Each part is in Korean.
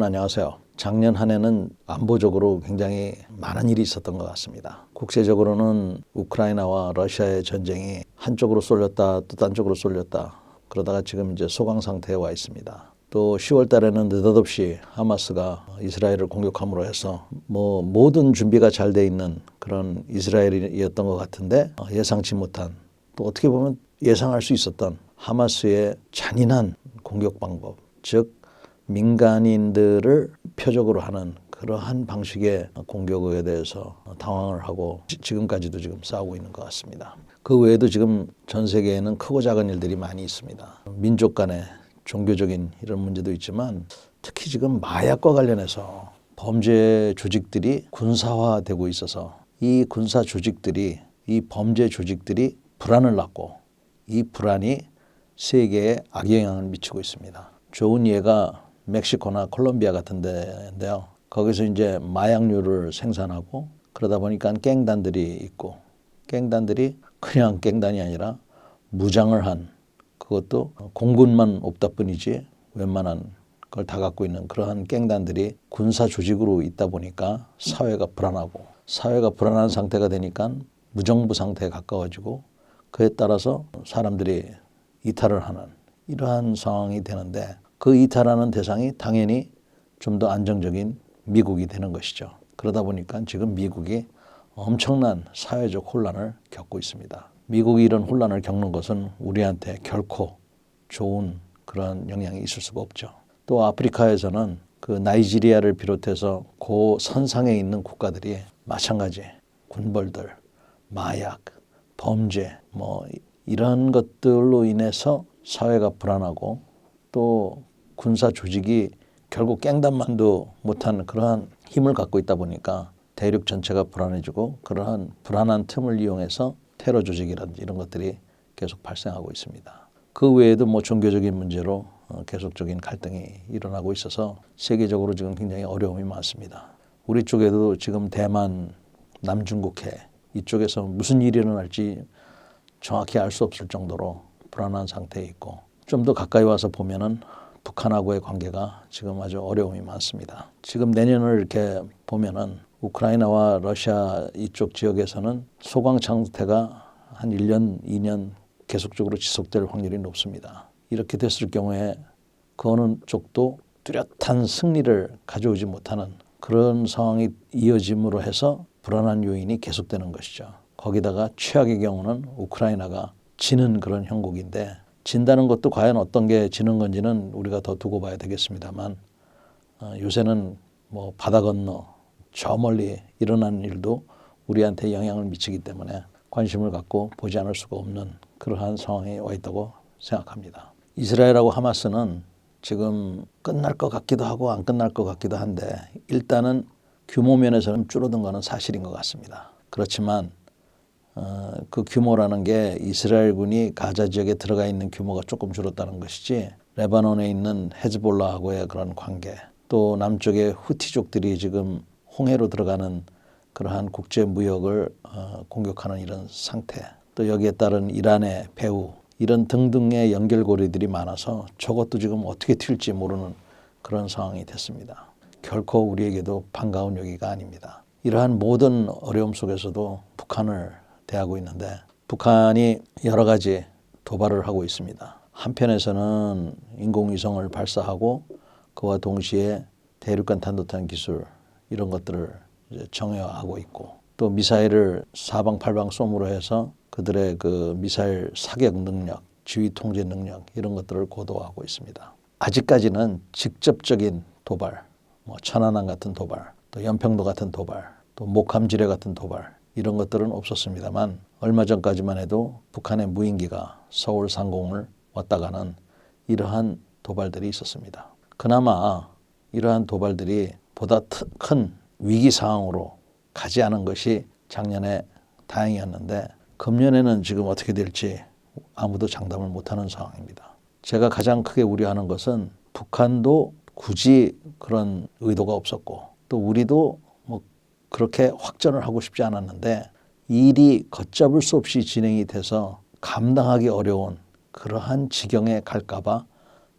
안녕하세요. 작년 한 해는 안보적으로 굉장히 많은 일이 있었던 것 같습니다. 국제적으로는 우크라이나와 러시아의 전쟁이 한쪽으로 쏠렸다 또 딴 쪽으로 쏠렸다 그러다가 지금 이제 소강 상태에 와 있습니다. 또 10월 달에는 느닷없이 하마스가 이스라엘을 공격함으로 해서 뭐 모든 준비가 잘 돼 있는 그런 이스라엘이었던 것 같은데 예상치 못한 또 어떻게 보면 예상할 수 있었던 하마스의 잔인한 공격 방법 즉 민간인들을 표적으로 하는 그러한 방식의 공격에 대해서 당황을 하고 지- 지금까지도 지금 싸우고 있는 것 같습니다. 그 외에도 지금 전 세계에는 크고 작은 일들이 많이 있습니다. 민족 간의 종교적인 이런 문제도 있지만 특히 지금 마약과 관련해서 범죄 조직들이 군사화되고 있어서 이 군사 조직들이 이 범죄 조직들이 불안을 낳고 이 불안이 세계에 악영향을 미치고 있습니다. 좋은 예가 멕시코나 콜롬비아 같은 데인데요. 거기서 이제 마약류를 생산하고 그러다 보니까 갱단들이 있고 갱단들이 그냥 갱단이 아니라 무장을 한 그것도 공군만 없다 뿐이지 웬만한 걸 다 갖고 있는 그러한 갱단들이 군사 조직으로 있다 보니까 사회가 불안하고 사회가 불안한 상태가 되니까 무정부 상태에 가까워지고 그에 따라서 사람들이 이탈을 하는 이러한 상황이 되는데 그 이탈하는 대상이 당연히 좀 더 안정적인 미국이 되는 것이죠. 그러다 보니까 지금 미국이 엄청난 사회적 혼란을 겪고 있습니다. 미국이 이런 혼란을 겪는 것은 우리한테 결코 좋은 그런 영향이 있을 수가 없죠. 또 아프리카에서는 그 나이지리아를 비롯해서 고 선상에 있는 국가들이 마찬가지 군벌들, 마약, 범죄 뭐 이런 것들로 인해서 사회가 불안하고 또 군사 조직이 결국 깽단만도 못한 그러한 힘을 갖고 있다 보니까 대륙 전체가 불안해지고 그러한 불안한 틈을 이용해서 테러 조직이라든지 이런 것들이 계속 발생하고 있습니다. 그 외에도 뭐 종교적인 문제로 어, 계속적인 갈등이 일어나고 있어서 세계적으로 지금 굉장히 어려움이 많습니다. 우리 쪽에도 지금 대만, 남중국해 이쪽에서 무슨 일이 일어날지 정확히 알 수 없을 정도로 불안한 상태에 있고 좀 더 가까이 와서 보면은 북한하고의 관계가 지금 아주 어려움이 많습니다. 지금 내년을 이렇게 보면은 우크라이나와 러시아 이쪽 지역에서는 소강 상태가 한 1년, 2년 계속적으로 지속될 확률이 높습니다. 이렇게 됐을 경우에 그 어느 쪽도 뚜렷한 승리를 가져오지 못하는 그런 상황이 이어짐으로 해서 불안한 요인이 계속되는 것이죠. 거기다가 최악의 경우는 우크라이나가 지는 그런 형국인데 진다는 것도 과연 어떤 게 지는 건지는 우리가 더 두고 봐야 되겠습니다만 어, 요새는 뭐 바다 건너 저 멀리 일어나는 일도 우리한테 영향을 미치기 때문에 관심을 갖고 보지 않을 수가 없는 그러한 상황에 와 있다고 생각합니다. 이스라엘하고 하마스는 지금 끝날 것 같기도 하고 안 끝날 것 같기도 한데 일단은 규모 면에서는 줄어든 것은 사실인 것 같습니다. 그렇지만 어, 그 규모라는 게 이스라엘군이 가자 지역에 들어가 있는 규모가 조금 줄었다는 것이지 레바논에 있는 헤즈볼라하고의 그런 관계 또 남쪽의 후티족들이 지금 홍해로 들어가는 그러한 국제 무역을 어, 공격하는 이런 상태 또 여기에 따른 이란의 배후 이런 등등의 연결고리들이 많아서 저것도 지금 어떻게 튈지 모르는 그런 상황이 됐습니다. 결코 우리에게도 반가운 얘기가 아닙니다. 이러한 모든 어려움 속에서도 북한을 대하고 있는데 북한이 여러 가지 도발을 하고 있습니다. 한편에서는 인공위성을 발사하고 그와 동시에 대륙간 탄도탄 기술 이런 것들을 이제 정예화하고 있고 또 미사일을 사방팔방 쏘므로 해서 그들의 그 미사일 사격 능력, 지휘 통제 능력 이런 것들을 고도화하고 있습니다. 아직까지는 직접적인 도발, 뭐 천안함 같은 도발, 또 연평도 같은 도발, 또 목함지뢰 같은 도발 이런 것들은 없었습니다만 얼마 전까지만 해도 북한의 무인기가 서울 상공을 왔다 가는 이러한 도발들이 있었습니다. 그나마 이러한 도발들이 보다 트- 큰 위기 상황으로 가지 않은 것이 작년에 다행이었는데 금년에는 지금 어떻게 될지 아무도 장담을 못하는 상황입니다. 제가 가장 크게 우려하는 것은 북한도 굳이 그런 의도가 없었고 또 우리도 뭐 그렇게 확전을 하고 싶지 않았는데 일이 걷잡을 수 없이 진행이 돼서 감당하기 어려운 그러한 지경에 갈까봐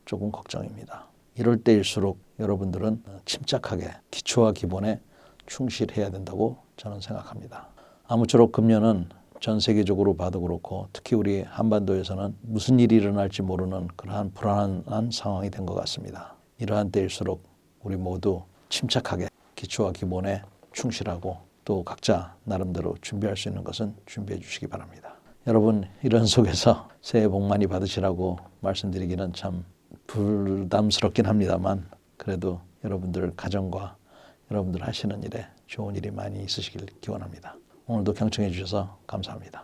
조금 걱정입니다. 이럴 때일수록 여러분들은 침착하게 기초와 기본에 충실해야 된다고 저는 생각합니다. 아무쪼록 금년은 전 세계적으로 봐도 그렇고 특히 우리 한반도에서는 무슨 일이 일어날지 모르는 그러한 불안한 상황이 된 것 같습니다. 이러한 때일수록 우리 모두 침착하게 기초와 기본에 충실하고 또 각자 나름대로 준비할 수 있는 것은 준비해 주시기 바랍니다. 여러분 이런 속에서 새해 복 많이 받으시라고 말씀드리기는 참 부담스럽긴 합니다만 그래도 여러분들 가정과 여러분들 하시는 일에 좋은 일이 많이 있으시길 기원합니다. 오늘도 경청해 주셔서 감사합니다.